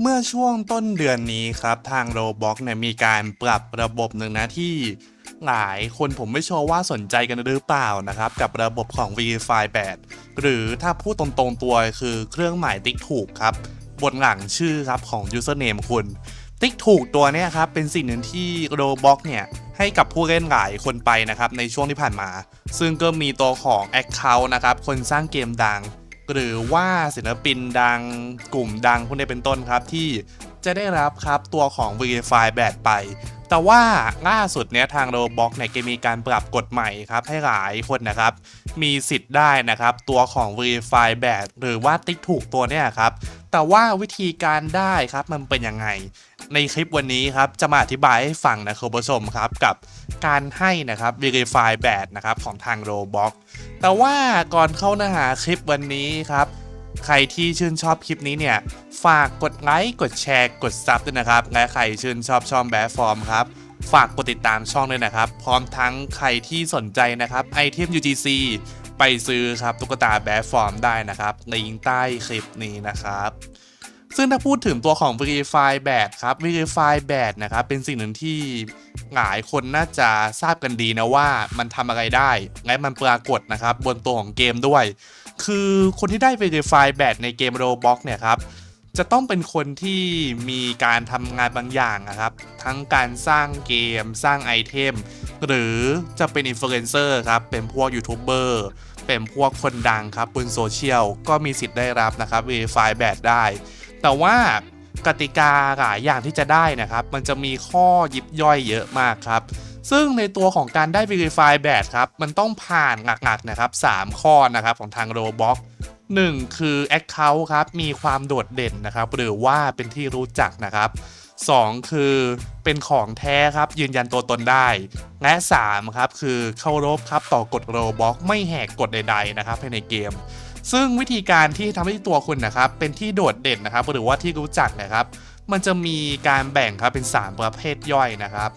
เมื่อช่วงต้นเดือนนี้ครับทาง Roblox เนี่ยมีการปรับระบบหนึ่งนะที่หลายคนผมไม่ชัวร์ว่าสนใจกันหรือเปล่านะครับ กับระบบของ Verify 8หรือถ้าพูดตรงๆตัวคือเครื่องหมายติ๊กถูกครับ บนหลังชื่อครับของ username คุณ ติ๊กถูกตัวนี้ครับ เป็นสิ่งหนึ่งที่ Roblox เนี่ยให้กับผู้เล่นหลายคนไปนะครับในช่วงที่ผ่านมา ซึ่งก็มีตัวของ Account นะครับคนสร้างเกมดัง หรือว่าศิลปินดังกลุ่มดังพวกนี้เป็นต้นครับที่จะได้รับครับตัวของ Verify แบบไป แต่ว่าล่าสุดเนี้ยทาง Roblox เนี่ยก็มีการปรับกฎใหม่ครับให้หลายคนนะครับ มีสิทธิ์ได้นะครับ ตัวของ Verify แบบหรือว่าติ๊กถูกตัวเนี่ยครับ แต่ว่าวิธีการได้ครับมันเป็นยังไง ในคลิปวันนี้ครับจะมาอธิบายให้ฟังนะคุณผู้ชมครับกับการให้นะครับ Verify แบบนะครับของทาง Roblox แต่ว่าก่อนเข้าเนื้อหาคลิปวันนี้ครับใครที่ชื่นชอบคลิปนี้เนี่ย ฝากกดไลค์กดแชร์กดซับด้วยนะครับ และใครชื่นชอบช่องแบบฟอร์มครับ ฝากกดติดตามช่องด้วยนะครับ พร้อมทั้งใครที่สนใจนะครับไอเทม UGC ไปซื้อครับตุ๊กตาแบฟฟอร์มได้นะครับในลิงก์ใต้คลิปนี้นะครับซึ่งถ้าพูดถึงตัวของ Verify แบบครับ Verify แบบนะครับ เป็นสิ่งหนึ่งที่หลายคนน่าจะทราบกันดีนะว่ามันทำอะไรได้ และมันปรากฏนะครับ บนตัวของเกมด้วย คือคนที่ได้ Verify แบบในเกม Roblox เนี่ยครับ จะต้องเป็นคนที่มีการทำงานบางอย่างนะครับ ทั้งการสร้างเกมสร้างไอเทม หรือจะเป็นอินฟลูเอนเซอร์ครับ เป็นพวกยูทูบเบอร์เป็นพวกคนดังครับบนโซเชียลก็มีสิทธิ์ได้รับนะครับ Verify แบบได้ แต่ว่ากติกาหลายอย่างที่จะได้นะครับ มันจะมีข้อยิบย่อยเยอะมากครับ ซึ่งในตัวของการได้ Verify แบบครับ มันต้องผ่านหนักๆนะครับ 3 ข้อนะครับของทาง Roblox 1 คือ Account ครับมีความโดดเด่นนะครับหรือว่าเป็นที่รู้จักนะครับ 2 คือเป็นของแท้ครับยืนยันตัวตนได้ และ 3 ครับ คือเคารพครับต่อกฎ Roblox ไม่แหกกฎใด ๆ นะครับภายในเกม ซึ่งวิธีการที่ทำให้ตัวคุณนะครับ เป็นที่โดดเด่นนะครับ หรือว่าที่รู้จักนะครับ มันจะมีการแบ่งครับเป็น 3 ประเภทย่อยนะครับ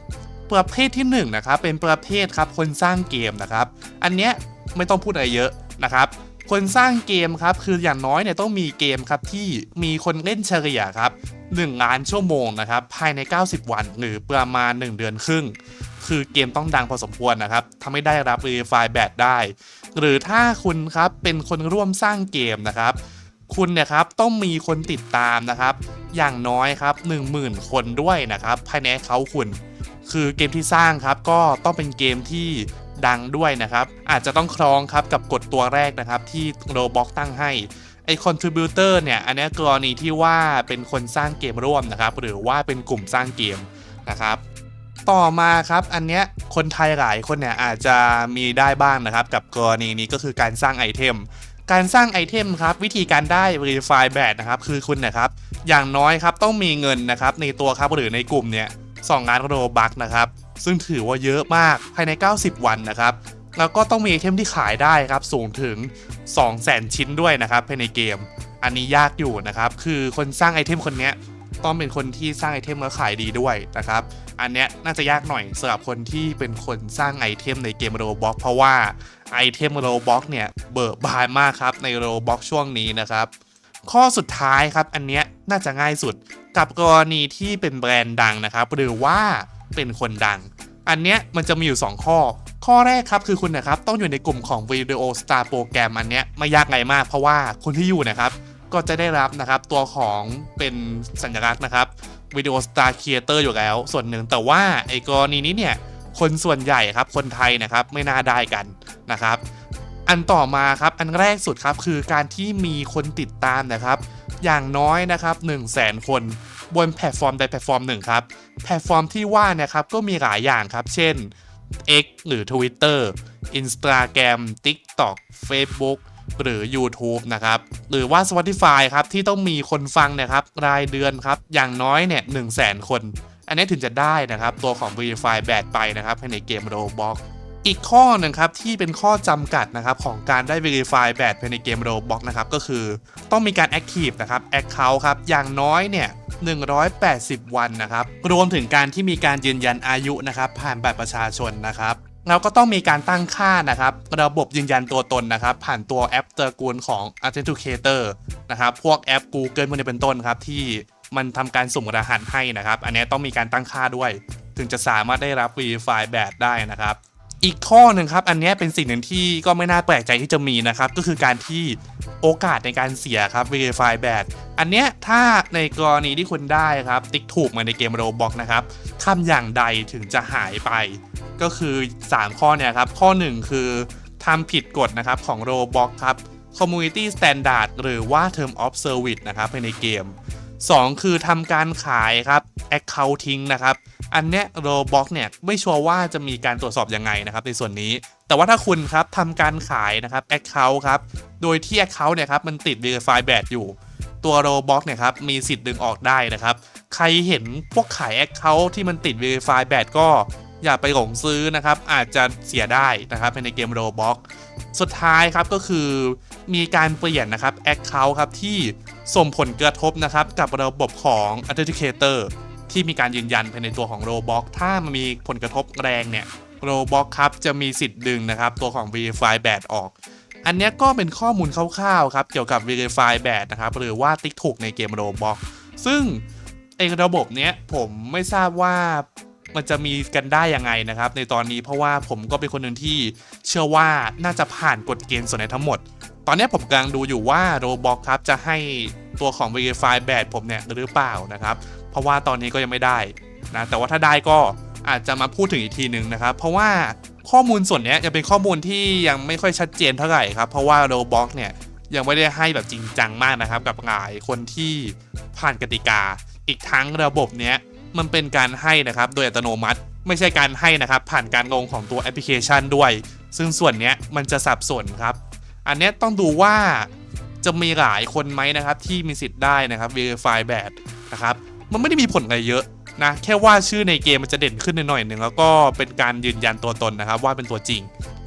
ประเภทที่1นะครับเป็นประเภทครับคนสร้างเกมนะครับ อันเนี้ยไม่ต้องพูดอะไรเยอะนะครับ คนสร้างเกมครับคืออย่างน้อยเนี่ยต้องมีเกมครับที่มีคนเล่นเฉลี่ยครับ1ล้านชั่วโมงนะครับภายใน 90 วันหรือประมาณ 1 เดือนครึ่ง คือเกมต้องดังพอสมควรนะครับทำให้ได้รับ Verify แบบได้ หรือถ้าคุณครับเป็นคนร่วมสร้างเกมนะครับ คุณเนี่ยครับต้องมีคนติดตามนะครับ อย่างน้อยครับ 10,000 คนด้วยนะครับภายในเขาคุณ คือเกมที่สร้างครับก็ต้องเป็นเกมที่ ดังด้วยนะครับ อาจจะต้องครองครับกับกฎตัวแรกนะครับที่ Roblox ตั้งให้ไอคอนทริบิวเตอร์เนี่ยอันนี้กรณีที่ว่าเป็นคนสร้างเกมร่วมนะครับ หรือว่าเป็นกลุ่มสร้างเกมนะครับต่อมาครับอันเนี้ยคนไทยหลายคนเนี่ยอาจจะมีได้บ้างนะครับ กับกรณีนี้ก็คือการสร้างไอเทม การสร้างไอเทมครับวิธีการได้ Verify แบบนะครับคือคุณนะครับอย่างน้อยครับต้องมีเงินนะครับในตัวครับหรือในกลุ่มเนี่ยสองล้านโรบักนะครับ ซึ่งถือว่าเยอะมากภายใน 90 วันนะครับ แล้วก็ต้องมีไอเทมที่ขายได้ครับ สูงถึง 200,000 ชิ้นด้วยนะครับภายในเกม อันนี้ยากอยู่นะครับ คือคนสร้างไอเทมคนนี้ต้องเป็นคนที่สร้างไอเทมแล้วขายดีด้วยนะครับ อันเนี้ยน่าจะยากหน่อยสำหรับคนที่เป็นคนสร้างไอเทมในเกมโรบ็อกเพราะว่าไอเทมโรบ็อกเนี่ยเบิกบานมากครับในโรบ็อกช่วงนี้นะครับ ข้อสุดท้ายครับอันเนี้ยน่าจะง่ายสุดกับกรณีที่เป็นแบรนด์ดังนะครับ หรือว่า เป็นคนดัง อันเนี้ยมันจะมีอยู่ 2 ข้อ ข้อแรกครับคือคุณนะครับต้องอยู่ในกลุ่มของ Video Star โปรแกรมอันเนี้ยไม่ยากไงมาก เพราะว่าคนที่อยู่นะครับก็จะได้รับนะครับตัวของเป็นสัญลักษณ์นะครับ Video Star Creator อยู่แล้ว ส่วนหนึ่งแต่ว่าไอ้กรณีนี้เนี่ยคนส่วนใหญ่ครับคนไทยนะครับไม่น่าได้กันนะครับ อันต่อมาครับอันแรกสุดครับคือการที่มีคนติดตามนะครับ อย่างน้อยนะครับ1 0 0 0 0แสนคนบนแพลตฟอร์มใดแพลตฟอร์มหนึ่งครับ แพลตฟอร์มที่ว่าเนะครับก็มีหลายอย่างครับ เช่น X หรือ Twitter Instagram TikTok Facebook หรือ YouTube นะครับ หรือว่า Spotify ครับ ที่ต้องมีคนฟังเนะครับ รายเดือนครับ อย่างน้อยเนี่ย1 0 0 0 0แสนคน อันนี้ถึงจะได้นะครับ ตัวของ Verify แบบไปนะครับภายในเกม Roblox อีกข้อหนึ่งครับที่เป็นข้อจำกัดนะครับของการได้ Verify แบบภายในเกม Roblox นะครับก็คือต้องมีการ Active นะครับ Account ครับอย่างน้อยเนี่ย180 วันนะครับรวมถึงการที่มีการยืนยันอายุนะครับผ่านบัตรประชาชนนะครับแล้วก็ต้องมีการตั้งค่านะครับ ระบบยืนยันตัวตนนะครับ ผ่านตัวแอปตระกูลของ Authenticator นะครับพวกแอป Google พวกนี้เป็นต้นครับที่มันทำการสุ่มรหัสให้นะครับ อันนี้ต้องมีการตั้งค่าด้วย ถึงจะสามารถได้รับ Verify Badge ได้นะครับ อีกข้อหนึ่งครับ อันนี้เป็นสิ่งหนึ่งที่ก็ไม่น่าแปลกใจที่จะมีนะครับ ก็คือการที่โอกาสในการเสียครับ Verify Bad อันเนี้ยถ้าในกรณีที่คุณได้ครับ ติ๊กถูกมาในเกม Roblox นะครับทำอย่างใดถึงจะหายไป ก็คือ 3 ข้อเนี่ยครับ ข้อ 1 คือทำผิดกฎนะครับของ Roblox ครับ Community Standard หรือว่า Term of Service นะครับภายในเกม 2 คือทำการขายครับ Accounting นะครับ อันเนี้ย Roblox เนี่ยไม่ชัวร์ว่าจะมีการตรวจสอบยังไงนะครับในส่วนนี้ แต่ว่าถ้าคุณครับทำการขายนะครับ Account ครับโดยที่ Account เนี่ยครับมันติด Verify b a d อยู่ตัว Roblox เนี่ยครับมีสิทธิ์ดึงออกได้นะครับ ใครเห็นพวกขาย Account ที่มันติด Verify b a d ก็อย่าไปหลงซื้อนะครับ อาจจะเสียได้นะครับในเกม Roblox สุดท้ายครับก็คือมีการเปลี่ยนนะครับ Account ครับที่ส่งผลกระทบนะครับกับระบบของ Authenticator ที่มีการยืนยันภายในตัวของ Roblox ถ้ามันมีผลกระทบแรงเนี่ย Roblox ครับจะมีสิทธิ์ดึงนะครับ ตัวของ Verify b a d ออก อันนี้ก็เป็นข้อมูลคร่าวๆครับ เกี่ยวกับ Verify b a d นะครับ หรือว่าติ๊กถูกในเกม Roblox ซึ่งไอระบบเนี้ยผมไม่ทราบว่ามันจะมีกันได้ยังไงนะครับ ในตอนนี้เพราะว่าผมก็เป็นคนหนึ่งที่เชื่อว่าน่าจะผ่านกฎเกณฑ์ส่วนในทั้งหมด ตอนนี้ผมกำลังดูอยู่ว่า Roblox ครับจะให้ ตัวของ Verify Badge ผมเนี่ยหรือเปล่านะครับ เพราะว่าตอนนี้ก็ยังไม่ได้นะแต่ว่าถ้าได้ก็อาจจะมาพูดถึงอีกทีหนึ่งนะครับ เพราะว่าข้อมูลส่วนนี้ยยังเป็นข้อมูลที่ยังไม่ค่อยชัดเจนเท่าไหร่ครับ เพราะว่า Roblox เนี่ยยังไม่ได้ให้แบบจริงจังมากนะครับ กับหลายคนที่ผ่านกติกา อีกทั้งระบบเนี้ยมันเป็นการให้นะครับ โดยอัตโนมัติ ไม่ใช่การให้นะครับ ผ่านการลงของตัวแอปพลิเคชันด้วย ซึ่งส่วนเนี้ยมันจะสับสนครับ อันเนี้ยต้องดูว่า จะมีหลายคนไหมนะครับ ที่มีสิทธิ์ได้นะครับ Verify b a d นะครับมันไม่ได้มีผลอะไรเยอะนะแค่ว่าชื่อในเกมมันจะเด่นขึ้นหน่อยหนึ่งแล้วก็เป็นการยืนยันตัวตนนะครับ ว่าเป็นตัวจริง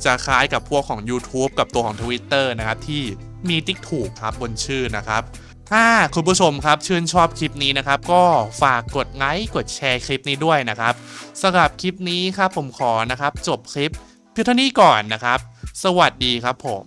จะคล้ายกับพวกของ YouTube กับตัวของ Twitter นะครับ ที่มีติ๊กถูกครับบนชื่อนะครับถ้าคุณผู้ชมครับชื่นชอบคลิปนี้นะครับ ก็ฝากกดไลค์กดแชร์คลิปนี้ด้วยนะครับสำหรับคลิปนี้ครับผมขอนะครับ จบคลิปเพียงเท่านี้ก่อนนะครับ สวัสดีครับผม